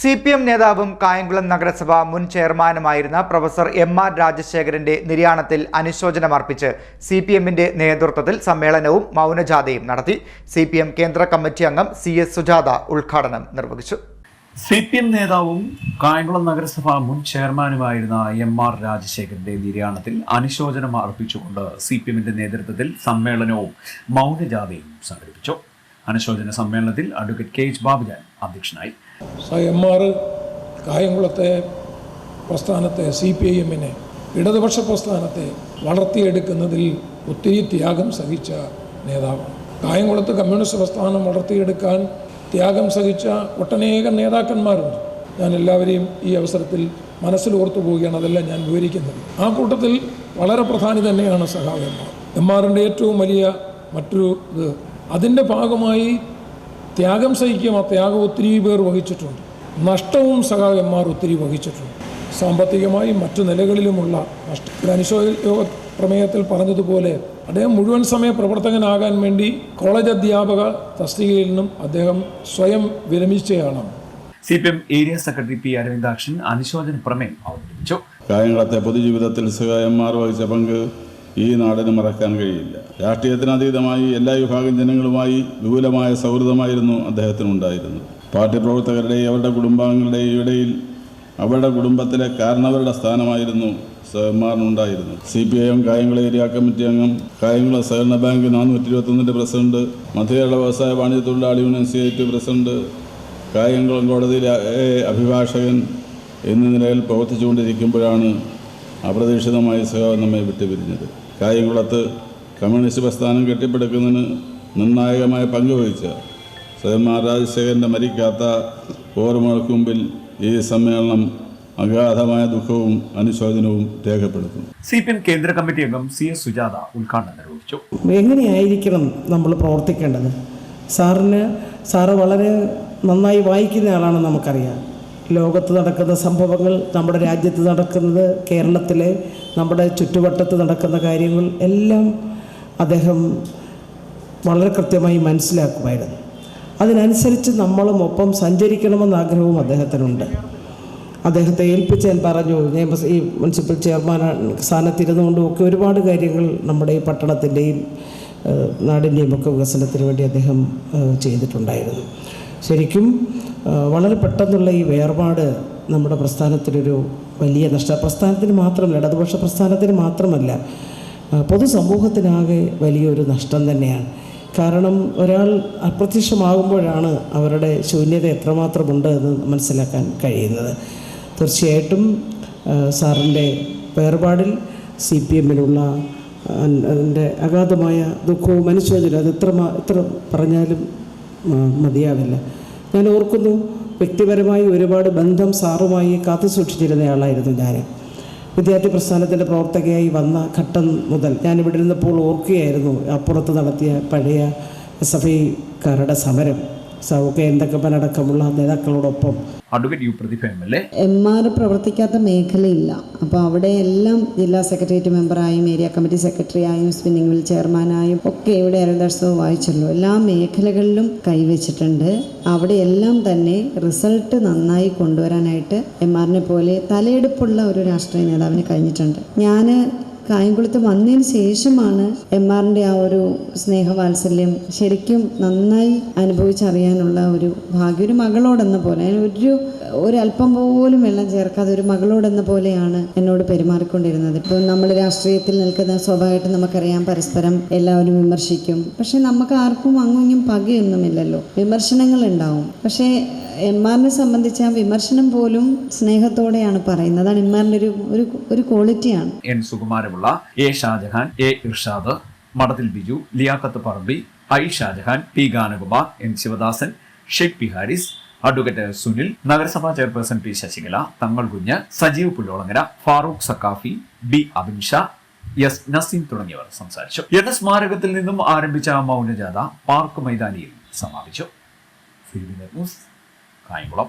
C P M നേതാവും കായംകുളം നഗരസഭ മുൻ ചെയർമാനുമായിരുന്ന പ്രൊഫസർ എം ആർ രാജശേഖരന്റെ നിര്യാണത്തിൽ അനുശോചനം അർപ്പിച്ച് സി പി എമ്മിന്റെ നേതൃത്വത്തിൽ സമ്മേളനവും മൗനജാഥയും നടത്തി. സി പി എം കേന്ദ്ര കമ്മിറ്റി അംഗം സി എസ് സുജാത ഉദ്ഘാടനം നിർവഹിച്ചു. സി പി എം നേതാവും കായംകുളം നഗരസഭ മുൻ ചെയർമാനുമായിരുന്ന എം ആർ രാജശേഖരന്റെ നിര്യാണത്തിൽ അനുശോചനം അർപ്പിച്ചുകൊണ്ട് സി പി എമ്മിന്റെ നേതൃത്വത്തിൽ സമ്മേളനവും മൗനജാഥയും സംഘടിപ്പിച്ചു. അനുശോചന സമ്മേളനത്തിൽ അഡ്വക്കേറ്റ് കെ എച്ച് ബാബുജാൻ അധ്യക്ഷനായി. എം ആർ കായംകുളത്തെ പ്രസ്ഥാനത്തെ സി പി ഐ എമ്മിനെ ഇടതുപക്ഷ പ്രസ്ഥാനത്തെ വളർത്തിയെടുക്കുന്നതിൽ ഒത്തിരി ത്യാഗം സഹിച്ച നേതാവ്. കായംകുളത്ത് കമ്മ്യൂണിസ്റ്റ് പ്രസ്ഥാനം വളർത്തിയെടുക്കാൻ ത്യാഗം സഹിച്ച ഒട്ടനേകം നേതാക്കന്മാരുണ്ട്. ഞാൻ എല്ലാവരെയും ഈ അവസരത്തിൽ മനസ്സിൽ ഓർത്തു പോവുകയാണ് അതെല്ലാം ഞാൻ വിവരിക്കുന്നത്. ആ കൂട്ടത്തിൽ വളരെ പ്രധാനി തന്നെയാണ് ആർ. എം ആറിന്റെ ഏറ്റവും വലിയ മറ്റൊരു ഇത് അതിന്റെ ഭാഗമായി ത്യാഗം സഹിക്കും ആ ത്യാഗം ഒത്തിരി പേർ വഹിച്ചിട്ടുണ്ട്. നഷ്ടവും സഹായന്മാർ ഒത്തിരി വഹിച്ചിട്ടുണ്ട്. സാമ്പത്തികമായും മറ്റു നിലകളിലുമുള്ള നഷ്ടം അനുശോചന പ്രമേയത്തിൽ പറഞ്ഞതുപോലെ അദ്ദേഹം മുഴുവൻ സമയ പ്രവർത്തകനാകാൻ വേണ്ടി കോളേജ് അധ്യാപക തസ്തികയിൽ നിന്നും അദ്ദേഹം സ്വയം വിരമിച്ചയാളാണ്. C P M area secretary P Aravindakshan അനുശോചന പ്രമേയം അവതരിപ്പിച്ചു. കായംകുളത്തെ പൊതുജീവിതത്തിൽ സഹായന്മാർ വഹിച്ച പങ്ക് ഈ നാടിന് മറക്കാൻ കഴിയില്ല. രാഷ്ട്രീയത്തിനതീതമായി എല്ലാ വിഭാഗം ജനങ്ങളുമായി വിപുലമായ സൗഹൃദമായിരുന്നു അദ്ദേഹത്തിനുണ്ടായിരുന്നത്. പാർട്ടി പ്രവർത്തകരുടെയും അവരുടെ കുടുംബാംഗങ്ങളുടെയും ഇടയിൽ അവരുടെ കുടുംബത്തിലെ കാരണവരുടെ സ്ഥാനമായിരുന്നു സഹമാറിനുണ്ടായിരുന്നു C P I M Kayamkulam area committee അംഗം കായംകുളം സഹകരണ ബാങ്ക് നാനൂറ്റി ഇരുപത്തൊന്നിന്റെ പ്രസിഡന്റ് മധ്യകേരള വ്യവസായ വാണിജ്യ തൊഴിലാളി union C I T president Kayamkulam കോടതിയിലെ അഭിഭാഷകൻ എന്നീ നിലയിൽ പ്രവർത്തിച്ചുകൊണ്ടിരിക്കുമ്പോഴാണ് അപ്രതീക്ഷിതമായി സഹ നമ്മെ വിട്ടുപിരിഞ്ഞത്. കായംകുളത്ത് കമ്മ്യൂണിസ്റ്റ് പ്രസ്ഥാനം കെട്ടിപ്പടുക്കുന്നതിന് നിർണായകമായ പങ്ക് വഹിച്ച സ്വയംമാർ രാജശേഖരന്റെ മരിക്കാത്ത ഓർമ്മകൾക്ക് മുമ്പിൽ ഈ സമ്മേളനം അഗാധമായ ദുഃഖവും അനുശോചനവും രേഖപ്പെടുത്തുന്നു. സി പി എം കേന്ദ്ര കമ്മിറ്റി അംഗം സി എസ് സുജാത ഉദ്ഘാടനം നിർവഹിച്ചു. എങ്ങനെയായിരിക്കണം നമ്മൾ പ്രവർത്തിക്കേണ്ടത്? സാറിന് സാറ് വളരെ നന്നായി വായിക്കുന്ന ആളാണെന്ന് നമുക്കറിയാം. ലോകത്ത് നടക്കുന്ന സംഭവങ്ങൾ നമ്മുടെ രാജ്യത്ത് നടക്കുന്നത് കേരളത്തിലെ നമ്മുടെ ചുറ്റുവട്ടത്ത് നടക്കുന്ന കാര്യങ്ങൾ എല്ലാം അദ്ദേഹം വളരെ കൃത്യമായി മനസ്സിലാക്കുമായിരുന്നു. അതിനനുസരിച്ച് നമ്മളും ഒപ്പം സഞ്ചരിക്കണമെന്ന ആഗ്രഹവും അദ്ദേഹത്തിനുണ്ട്. അദ്ദേഹത്തെ ഏൽപ്പിച്ച് ഞാൻ പറഞ്ഞു നിയമസ ഈ മുനിസിപ്പൽ ചെയർമാൻ സ്ഥാനത്തിരുന്നുകൊണ്ടും ഒക്കെ ഒരുപാട് കാര്യങ്ങൾ നമ്മുടെ ഈ പട്ടണത്തിന്റെയും നാടിന്റെയും ഒക്കെ വികസനത്തിന് വേണ്ടി അദ്ദേഹം ചെയ്തിട്ടുണ്ടായിരുന്നു. ശരിക്കും വളരെ പെട്ടെന്നുള്ള ഈ വേർപാട് നമ്മുടെ പ്രസ്ഥാനത്തിനൊരു വലിയ നഷ്ട പ്രസ്ഥാനത്തിന് മാത്രമല്ല ഇടതുപക്ഷ പ്രസ്ഥാനത്തിന് മാത്രമല്ല പൊതുസമൂഹത്തിനാകെ വലിയൊരു നഷ്ടം തന്നെയാണ്. കാരണം ഒരാൾ അപ്രത്യക്ഷമാകുമ്പോഴാണ് അവരുടെ ശൂന്യത എത്രമാത്രമുണ്ട് എന്ന് മനസ്സിലാക്കാൻ കഴിയുന്നത്. തീർച്ചയായിട്ടും സാറിന്റെ വേർപാടിൽ സി പി എമ്മിലുള്ള അതിന്റെ അഗാധമായ ദുഃഖവും അനുശോചനവും അത് എത്ര മാ- എത്ര പറഞ്ഞാലും മതിയാവില്ല. ഞാൻ ഓർക്കുന്നു വ്യക്തിപരമായി ഒരുപാട് ബന്ധം സാറുമായി കാത്തു സൂക്ഷിച്ചിരുന്നയാളായിരുന്നു ഞാൻ. വിദ്യാർത്ഥി പ്രസ്ഥാനത്തിന്റെ പ്രവർത്തകയായി വന്ന ഘട്ടം മുതൽ ഞാൻ ഇവിടെ ഇരുന്നപ്പോൾ ഓർക്കുകയായിരുന്നു അപ്പുറത്ത് നടത്തിയ പഴയ ഐക്കാരുടെ സമരം. സൗക്കെ എന്തൊക്കെ നേതാക്കളോടൊപ്പം? Advocate U Prathibha M L A M R പ്രവർത്തിക്കാത്ത മേഖലയില്ല. അപ്പോൾ അവിടെ എല്ലാം ജില്ലാ സെക്രട്ടേറിയറ്റ് മെമ്പറായും ഏരിയ കമ്മിറ്റി സെക്രട്ടറിയായും സ്പിന്നിംഗ് മിൽ ചെയർമാനായും ഒക്കെ ഇവിടെ അരവിന്ദാസവും വായിച്ചല്ലോ എല്ലാ മേഖലകളിലും കൈവച്ചിട്ടുണ്ട്. അവിടെ എല്ലാം തന്നെ റിസൾട്ട് നന്നായി കൊണ്ടുവരാനായിട്ട് എം ആറിനെ പോലെ തലയെടുപ്പുള്ള ഒരു രാഷ്ട്രീയ നേതാവിന് കഴിഞ്ഞിട്ടുണ്ട്. ഞാൻ കായംകുളത്ത് വന്നതിന് ശേഷമാണ് എം ആറിന്റെ ആ ഒരു സ്നേഹവാത്സല്യം ശരിക്കും നന്നായി അനുഭവിച്ചറിയാനുള്ള ഒരു ഭാഗ്യം. ഒരു മകളോടെന്ന പോലെ ഒരു ഒരല്പം പോലും വെള്ളം ചേർക്കാതെ ഒരു മകളോടെന്ന പോലെയാണ് എന്നോട് പെരുമാറിക്കൊണ്ടിരുന്നത്. ഇപ്പോൾ നമ്മൾ രാഷ്ട്രീയത്തിൽ നിൽക്കുന്ന സ്വാഭാവികമായിട്ടും നമുക്കറിയാം പരസ്പരം എല്ലാവരും വിമർശിക്കും. പക്ഷെ നമുക്ക് ആർക്കും അങ്ങും പകയൊന്നുമില്ലല്ലോ. വിമർശനങ്ങൾ ഉണ്ടാവും. പക്ഷേ എം ആറിനെ സംബന്ധിച്ച് ആ വിമർശനം പോലും സ്നേഹത്തോടെയാണ് പറയുന്നത്. അതാണ് എം ആറിന്റെ ഒരു ഒരു ക്വാളിറ്റിയാണ്. N സുകുമാരമുള്ള A Shajahan A Irshad Madathil Biju Liyakath Parambi I Shajahan P Ganakumar N Sivadasan Sheikh P Haris advocate Sunil നഗരസഭാ chairperson P Sasikala Thangal Kunju Sajeev Pullolangara Farooq Sakhafi B Abin Sha S Naseem തുടങ്ങിയവർ സംസാരിച്ചു. എന്ന സ്മാരകത്തിൽ നിന്നും ആരംഭിച്ച മൗനജാഥ park മൈതാനിയിൽ സമാപിച്ചു. News Kayamkulam